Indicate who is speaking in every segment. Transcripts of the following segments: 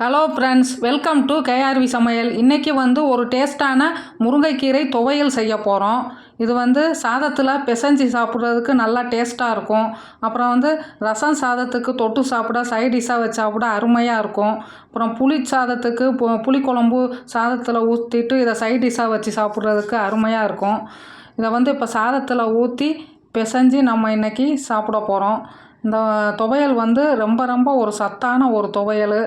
Speaker 1: Hello friends welcome to KRV சமையல். இன்றைக்கி வந்து ஒரு டேஸ்ட்டான முருங்கைக்கீரை துவையல் செய்ய போகிறோம் இது வந்து சாதத்தில் பிசைஞ்சு சாப்பிட்றதுக்கு நல்லா டேஸ்ட்டாக இருக்கும். அப்புறம் வந்து ரசம் சாதத்துக்கு தொட்டு சாப்பிட சைட் டிஷ்ஷாக வச்சு சாப்பிட அருமையாக இருக்கும். அப்புறம் புளி சாதத்துக்கு பு புளிக்குழம்பு சாதத்தில் ஊற்றிட்டு இதை சைட் டிஷ்ஷாக வச்சு சாப்பிட்றதுக்கு அருமையாக இருக்கும். இதை வந்து இப்போ சாதத்தில் ஊற்றி பிசைஞ்சு நம்ம இன்றைக்கி சாப்பிட போகிறோம் இந்த துவையல் வந்து ரொம்ப ரொம்ப ஒரு சத்தான ஒரு துவையல்.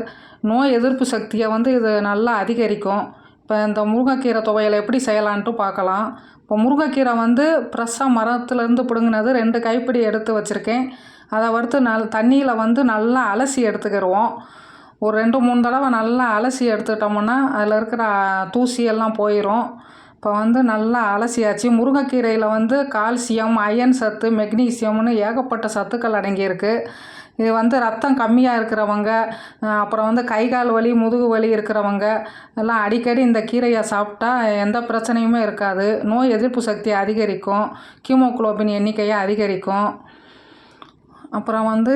Speaker 1: நோய் எதிர்ப்பு சக்தியை வந்து இது நல்லா அதிகரிக்கும். இப்போ இந்த முருங்கைக்கீரை துவையலை எப்படி செய்யலான்ட்டு பார்க்கலாம். இப்போ முருங்கைக்கீரை வந்து ஃப்ரெஷ்ஷாக மரத்துலேருந்து பிடுங்கினது ரெண்டு கைப்பிடி எடுத்து வச்சுருக்கேன். அதை வறுத்து நல் தண்ணியில் வந்து நல்லா அலசி எடுத்துக்கிடுவோம் ஒரு ரெண்டு மூணு தடவை நல்லா அலசி எடுத்துக்கிட்டோம்னா அதில் இருக்கிற தூசியெல்லாம் போயிடும் இப்போ வந்து நல்லா அலசியாச்சு. முருங்கைக்கீரையில் வந்து கால்சியம் அயன் சத்து மெக்னீசியம்னு ஏகப்பட்ட சத்துக்கள் அடங்கியிருக்கு. இது வந்து ரத்தம் கம்மியாக இருக்கிறவங்க அப்புறம் வந்து கை கால் வலி முதுகு வலி இருக்கிறவங்க எல்லாம் அடிக்கடி இந்த கீரையை சாப்பிட்டா எந்த பிரச்சனையுமே இருக்காது. நோய் எதிர்ப்பு சக்தி அதிகரிக்கும். கீமோக்ளோபின் எண்ணிக்கையை அதிகரிக்கும். அப்புறம் வந்து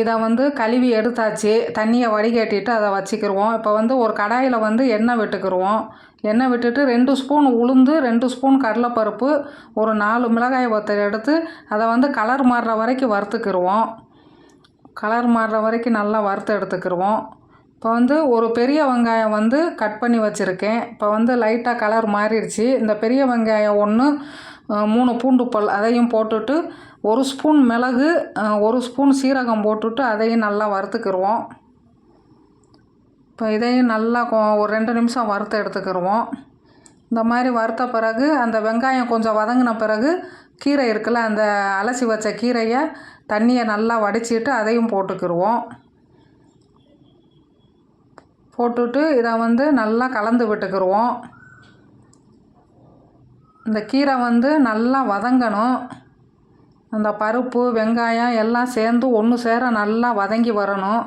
Speaker 1: இதை வந்து கழுவி எடுத்தாச்சு. தண்ணியை வடிகட்டிட்டு அதை வச்சுக்கிடுவோம் இப்போ வந்து ஒரு கடாயில் வந்து எண்ணெய் விட்டுக்கிடுவோம் எண்ணெய் விட்டுட்டு ரெண்டு ஸ்பூன் உளுந்து ரெண்டு ஸ்பூன் கடலைப்பருப்பு ஒரு நாலு மிளகாய் வத்தல் எடுத்து அதை வந்து கலர் மாறுற வரைக்கும் வறுத்துக்கிடுவோம் கலர் மாறுற வரைக்கும் நல்லா வறுத்து எடுத்துக்கிடுவோம் இப்போ வந்து ஒரு பெரிய வெங்காயம் வந்து கட் பண்ணி வச்சுருக்கேன். இப்போ வந்து லைட்டாக கலர் மாறிடுச்சு. இந்த பெரிய வெங்காயம் ஒன்று மூணு பூண்டு பல் அதையும் போட்டுட்டு ஒரு ஸ்பூன் மிளகு ஒரு ஸ்பூன் சீரகம் போட்டுட்டு அதையும் நல்லா வறுத்துக்கிடுவோம் இப்போ இதையும் நல்லா ஒரு ரெண்டு நிமிஷம் வறுத்து எடுத்துக்கிடுவோம் இந்த மாதிரி வறுத்த பிறகு அந்த வெங்காயம் கொஞ்சம் வதங்கின பிறகு கீரை இருக்குல்ல அந்த அலசி வச்ச கீரையை தண்ணியை நல்லா வடிச்சிட்டு அதையும் போட்டுக்கிடுவோம் போட்டுட்டு இதை வந்து நல்லா கலந்து விட்டுக்கிடுவோம் இந்த கீரை வந்து நல்லா வதங்கணும். அந்த பருப்பு வெங்காயம் எல்லாம் சேர்ந்து ஒன்று சேர நல்லா வதங்கி வரணும்.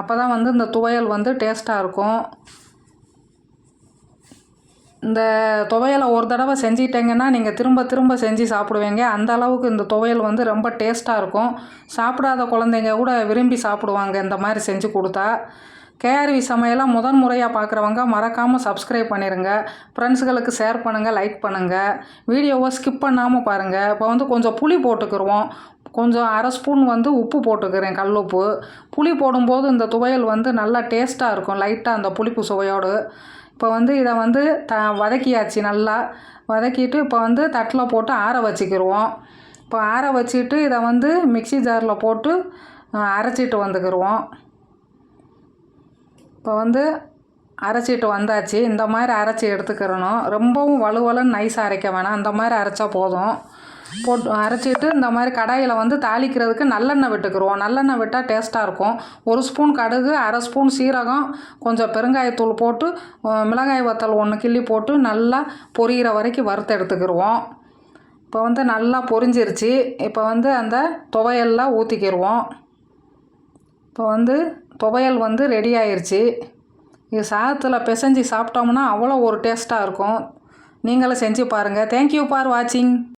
Speaker 1: அப்போ தான் வந்து இந்த துவையல் வந்து டேஸ்ட்டாக இருக்கும். இந்த துவையலை ஒரு தடவை செஞ்சிட்டிங்கன்னா நீங்கள் திரும்ப திரும்ப செஞ்சு சாப்பிடுவீங்க. அந்த அளவுக்கு இந்த துவையல் வந்து ரொம்ப டேஸ்ட்டாக இருக்கும். சாப்பிடாத குழந்தைங்க கூட விரும்பி சாப்பிடுவாங்க இந்த மாதிரி செஞ்சு கொடுத்தா. கேஆர்வி சமையலாக முதன் முறையாக பார்க்குறவங்க மறக்காமல் சப்ஸ்கிரைப் பண்ணிடுங்க ஃப்ரெண்ட்ஸுகளுக்கு ஷேர் பண்ணுங்கள் லைக் பண்ணுங்கள் வீடியோவை ஸ்கிப் பண்ணாமல் பாருங்கள் இப்போ வந்து கொஞ்சம் புளி போட்டுக்கிடுவோம் கொஞ்சம் அரை ஸ்பூன் வந்து உப்பு போட்டுக்கிறேன் கல் உப்பு. புளி போடும்போது இந்த துவையல் வந்து நல்லா டேஸ்ட்டாக இருக்கும் லைட்டாக அந்த புளிப்பு சுவையோடு. இப்போ வந்து இதை வந்து த வதக்கியாச்சு நல்லா. வதக்கிட்டு இப்போ வந்து தட்டில் போட்டு ஆற வச்சுக்கிடுவோம் இப்போ ஆற வச்சுட்டு இதை வந்து மிக்சி ஜாரில் போட்டு அரைச்சிட்டு வந்துக்கிடுவோம் இப்போ வந்து அரைச்சிட்டு வந்தாச்சு. இந்த மாதிரி அரைச்சி எடுத்துக்கிறணும். ரொம்பவும் வலுவலுன்னு நைஸாக அரைக்க வேணாம். அந்த மாதிரி அரைச்சா போதும். போட்டு அரைச்சிட்டு இந்த மாதிரி கடாயில் வந்து தாளிக்கிறதுக்கு நல்லெண்ணெய் விட்டுக்குருவோம் நல்லெண்ணெய் விட்டால் டேஸ்ட்டாக இருக்கும். ஒரு ஸ்பூன் கடுகு அரை ஸ்பூன் சீரகம் கொஞ்சம் பெருங்காயத்தூள் போட்டு மிளகாய் வத்தல் ஒன்று கிள்ளி போட்டு நல்லா பொரியிற வரைக்கும் வறுத்து எடுத்துக்கிடுவோம் இப்போ வந்து நல்லா பொரிஞ்சிருச்சு. இப்போ வந்து அந்த துவையெல்லாம் ஊற்றிக்கிடுவோம் இப்போ வந்து துவையல் வந்து ரெடி ஆயிடுச்சு இது சாதத்தில் பிசைஞ்சு சாப்பிட்டோம்னா அவ்வளோ ஒரு டேஸ்ட்டாக இருக்கும். நீங்களும் செஞ்சு பாருங்கள் தேங்க்யூ ஃபார் வாட்சிங்